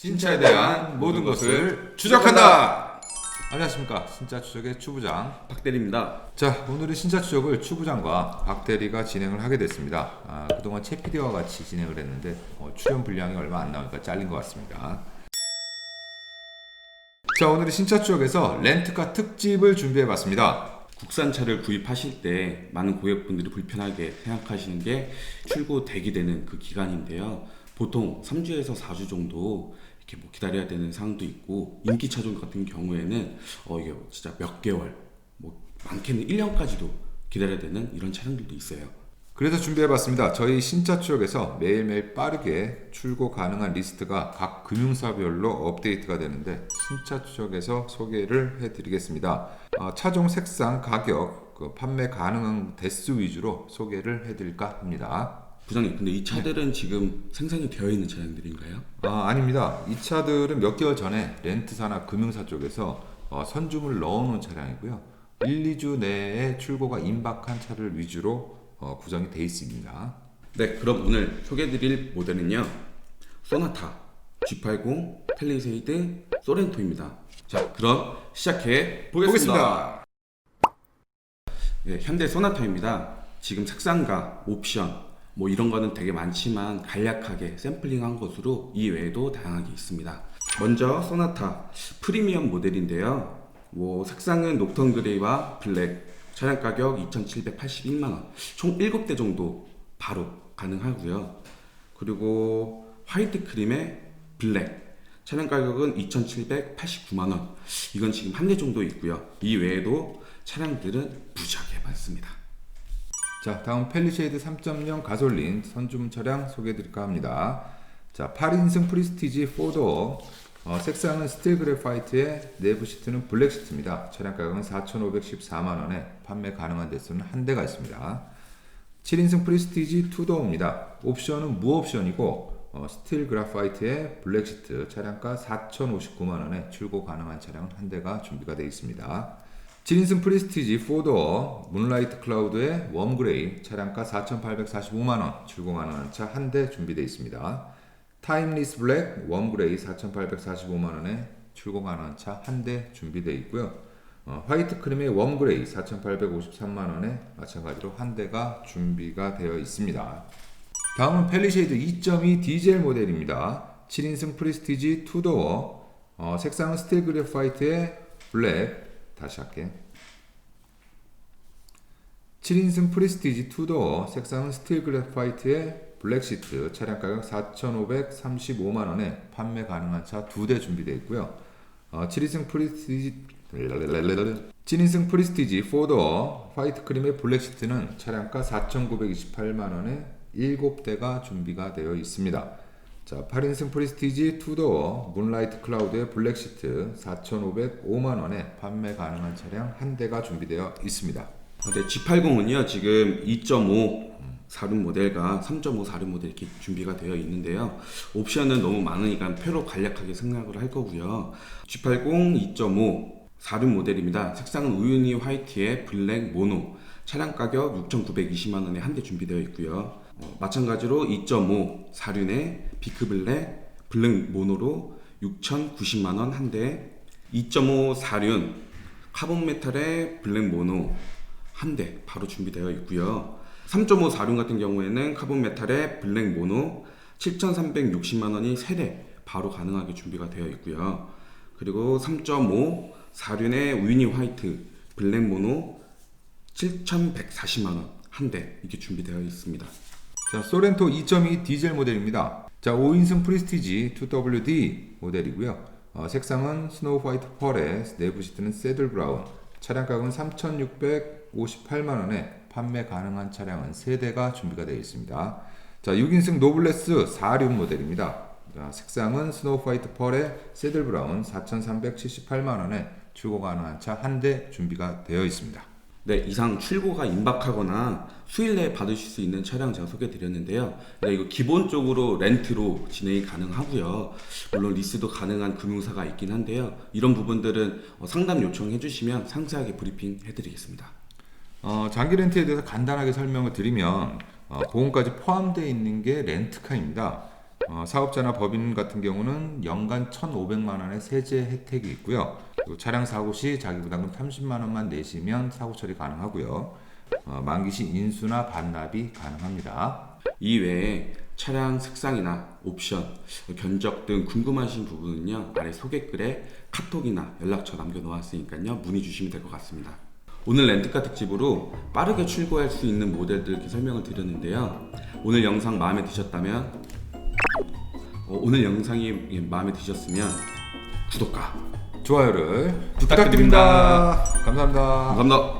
신차에 대한 모든 것을 추적한다. 안녕하십니까 신차 추적의 추부장. 박대리입니다. 자 오늘은 신차 추적을 추부장과 박 대리가 진행을 하게 됐습니다. 아, 그동안 최 PD와 같이 진행을 했는데 어, 출연 분량이 얼마 안 나오니까 잘린 것 같습니다. 자 오늘은 신차 추적에서 렌트카 특집을 준비해봤습니다. 국산차를 구입하실 때 많은 고객분들이 불편하게 생각하시는 게 출고 대기되는 그 기간인데요. 보통 3주에서 4주 정도 이렇게 뭐 기다려야 되는 상황도 있고 인기 차종 같은 경우에는 어 이게 진짜 몇 개월 뭐 많게는 1년까지도 기다려야 되는 이런 차량들도 있어요. 그래서 준비해봤습니다. 저희 신차 추적에서 매일매일 빠르게 출고 가능한 리스트가 각 금융사별로 업데이트가 되는데 신차 추적에서 소개를 해드리겠습니다. 아, 차종 색상, 가격, 그 판매 가능한 대수 위주로 소개를 해드릴까 합니다. 부장님, 근데 이 차들은 지금 생산이 되어 있는 차량들인가요? 아, 아닙니다. 이 차들은 몇 개월 전에 렌트사나 금융사 쪽에서 어, 선주물 넣어놓은 차량이고요. 1, 2주 내에 출고가 임박한 차를 위주로 어, 구성이 되어 있습니다. 네, 그럼 오늘 소개해드릴 모델은요. 소나타, G80, 펠리세이드, 소렌토입니다. 자, 그럼 시작해 보겠습니다. 네, 현대 소나타입니다. 지금 색상과 옵션 뭐 이런 거는 되게 많지만 간략하게 샘플링한 것으로 이 외에도 다양하게 있습니다. 먼저 소나타 프리미엄 모델인데요. 뭐 색상은 녹턴 그레이와 블랙, 차량 가격 2,781만 원. 총 7대 정도 바로 가능하고요. 그리고 화이트 크림에 블랙. 차량 가격은 2,789만 원. 이건 지금 한 대 정도 있고요. 이 외에도 차량들은 무지하게 많습니다. 자, 다음 펠리쉐이드 3.0 가솔린 선주문 차량 소개해 드릴까 합니다. 자, 8인승 프리스티지 4도어 어, 색상은 스틸 그래파이트에 내부 시트는 블랙 시트입니다. 차량 가격은 4,514만 원에 판매 가능한 대수는 한 대가 있습니다. 7인승 프리스티지 2도어입니다. 옵션은 무옵션이고 어, 스틸 그래파이트에 블랙 시트 차량가 4,059만 원에 출고 가능한 차량은 한 대가 준비가 되어 있습니다. 7인승 프리스티지 4도어 문라이트 클라우드의 웜그레이 차량가 4,845만원 출고 가능한 차한 대 준비되어 있습니다. 타임리스 블랙 웜그레이 4,845만원에 출고 가능한 차한 대 준비되어 있고요. 어, 화이트 크림의 웜그레이 4,853만원에 마찬가지로 한 대가 준비가 되어 있습니다. 다음은 펠리쉐이드 2.2 디젤 모델입니다. 7인승 프리스티지 2도어 어, 색상은 스틸 그래파이트의 블랙 다시 할게. 7인승 프리스티지 2도어 색상은 스틸 그래파이트의 블랙 시트 차량 가격 4,535만 원에 판매 가능한 차 두 대 준비되어 있고요. 어, 7인승 프리스티지 7인승 프리스티지 4도어 화이트 크림의 블랙 시트는 차량가 4,928만 원에 7대가 준비가 되어 있습니다. 자, 8인승 프리스티지 2도어 문라이트 클라우드의 블랙 시트 4,505만 원에 판매 가능한 차량 한 대가 준비되어 있습니다. 네, G80은요 지금 2.5 사륜 모델과 3.5 사륜 모델 이렇게 준비가 되어 있는데요. 옵션은 너무 많으니까 표로 간략하게 생각을 할 거고요. G80 2.5 사륜 모델입니다. 색상은 우유니 화이트의 블랙 모노. 차량 가격 6,920만 원에 한 대 준비되어 있고요. 어, 마찬가지로 2.5 사륜의 비크 블랙 블랙 모노로 6,090만 원 한 대. 2.5 사륜 카본 메탈의 블랙 모노 한 대 바로 준비되어 있고요. 3.5 사륜 같은 경우에는 카본 메탈의 블랙 모노 7,360만 원이 3대 바로 가능하게 준비가 되어 있고요. 그리고 3.5 사륜의 위니 화이트 블랙 모노 7,140만 원 한 대 이게 준비되어 있습니다. 자, 소렌토 2.2 디젤 모델입니다. 자, 5인승 프리스티지 2WD 모델이고요. 어, 색상은 스노우 화이트 펄에 내부 시트는 새들 브라운. 차량 가격은 3,658만 원에 판매 가능한 차량은 3대가 준비가 되어 있습니다. 자, 6인승 노블레스 4륜 모델입니다. 자, 색상은 스노우 화이트 펄에 새들 브라운 4,378만 원에 출고 가능한 차 한 대 준비가 되어 있습니다. 네, 이상 출고가 임박하거나 수일 내에 받으실 수 있는 차량 제가 소개해 드렸는데요. 네, 이거 기본적으로 렌트로 진행이 가능하고요. 물론 리스도 가능한 금융사가 있긴 한데요. 이런 부분들은 어, 상담 요청해 주시면 상세하게 브리핑 해 드리겠습니다. 어, 장기 렌트에 대해서 간단하게 설명을 드리면 어, 보험까지 포함되어 있는 게 렌트카입니다. 어, 사업자나 법인 같은 경우는 연간 1,500만 원의 세제 혜택이 있고요. 차량 사고 시 자기 부담금 30만 원만 내시면 사고 처리 가능하고요. 어, 만기 시 인수나 반납이 가능합니다. 이 외에 차량 색상이나 옵션, 견적 등 궁금하신 부분은요 아래 소개글에 카톡이나 연락처 남겨놓았으니까요 문의 주시면 될 것 같습니다. 오늘 렌트카 특집으로 빠르게 출고할 수 있는 모델들 이렇게 설명을 드렸는데요. 오늘 영상 마음에 드셨다면 어, 오늘 영상이 예, 마음에 드셨으면 구독과 좋아요를 부탁드립니다. 부탁드립니다. 감사합니다. 감사합니다.